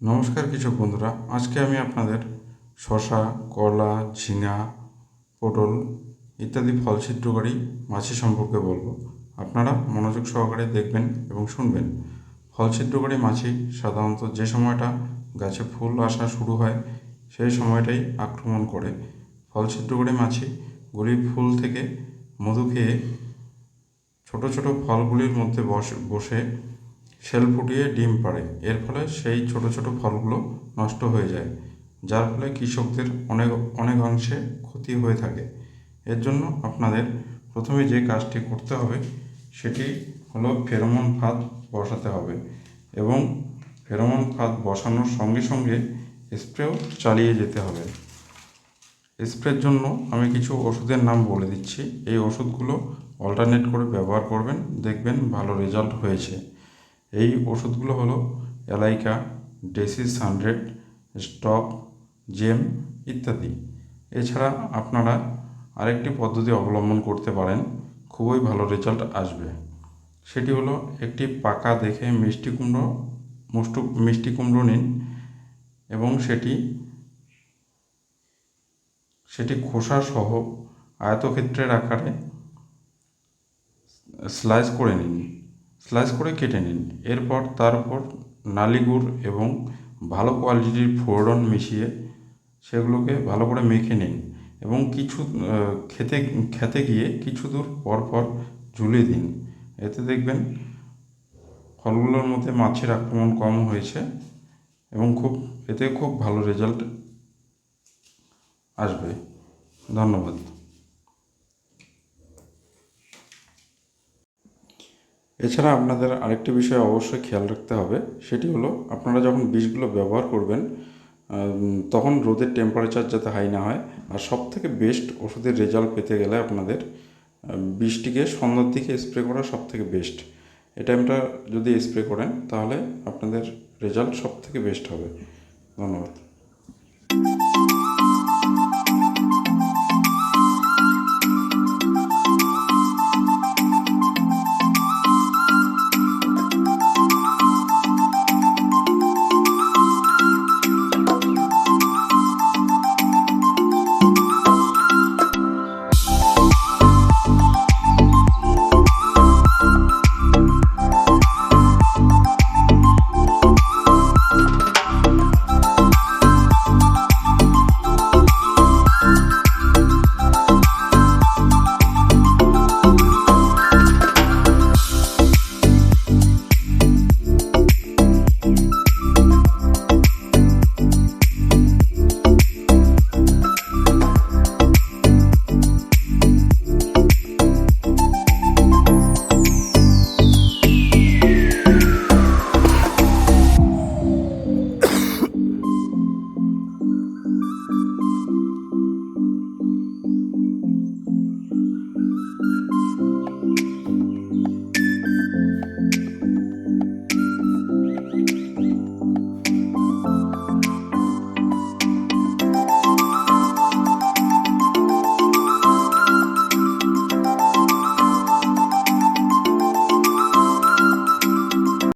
নমস্কার কৃষক বন্ধুরা, আজকে আমি আপনাদের শশা কলা ঝিঙা, পটল ইত্যাদি ফল ছিদ্রকারী মাছি সম্পর্কে বলব। আপনারা মনোযোগ সহকারে দেখবেন এবং শুনবেন। ফল ছিদ্রকারী মাছি সাধারণত যে সময়টা গাছে ফুল আসা শুরু হয়, সেই সময়টাই আক্রমণ করে। ফল ছিদ্রকারী মাছিগুলি ফুল থেকে মধু খেয়ে ছোট ছোট ফলগুলির মধ্যে বসে বসে শেল ফুটিয়ে ডিম পাড়ে। এর ফলে সেই ছোট ছোট ফলগুলো নষ্ট হয়ে যায়, যার ফলে কৃষকদের অনেক অনেক অংশে ক্ষতি হয়ে থাকে। এর জন্য আপনাদের প্রথমে যে কাজটি করতে হবে, সেটি হলো ফেরোমন ফাঁদ বসাতে হবে এবং ফেরোমন ফাঁদ বসানোর সঙ্গে সঙ্গে স্প্রেও চালিয়ে যেতে হবে। স্প্রের জন্য আমি কিছু ওষুধের নাম বলে দিচ্ছি। এই ওষুধগুলো অল্টারনেট করে ব্যবহার করবেন, দেখবেন ভালো রেজাল্ট হয়েছে। এই ওষুধগুলো হলো এলাইকা ডেসিস হান্ড্রেড স্টক, জেম ইত্যাদি। এছাড়া আপনারা আরেকটি পদ্ধতি অবলম্বন করতে পারেন, খুবই ভালো রেজাল্ট আসবে। সেটি হলো একটি পাকা দেখে মিষ্টি কুমড়ো, মুষ্টু, মিষ্টি কুমড়ো নিন এবং সেটি সেটি খোসা সহ আয়তক্ষেত্রের আকারে স্লাইস করে নিন। স্লাইস করে কেটে নিন। এরপর তার উপর নালি গুড় এবং ভালো কোয়ালিটির ফোড়ন মিশিয়ে সেগুলোকে ভালো করে মেখে নিন এবং কিছু খেতে খেতে গিয়ে কিছু দূর পর পর ঝুলিয়ে দিন। এতে দেখবেন ফলগুলোর মধ্যে মাছের আক্রমণ কম হয়েছে এবং খুব, এতে খুব ভালো রেজাল্ট আসবে। ধন্যবাদ। এছাড়া আপনাদের আরেকটি বিষয় অবশ্যই খেয়াল রাখতে হবে, সেটি হলো আপনারা যখন বীজগুলো ব্যবহার করবেন তখন রোদের টেম্পারেচার যাতে হাই না হয়, আর সব থেকে বেস্ট ওষুধের রেজাল্ট পেতে গেলে আপনাদের বীজটিকে সন্ধ্যার দিকে স্প্রে করা সব থেকে বেস্ট এই টাইমটা যদি স্প্রে করেন, তাহলে আপনাদের রেজাল্ট সব থেকে বেস্ট হবে। ধন্যবাদ।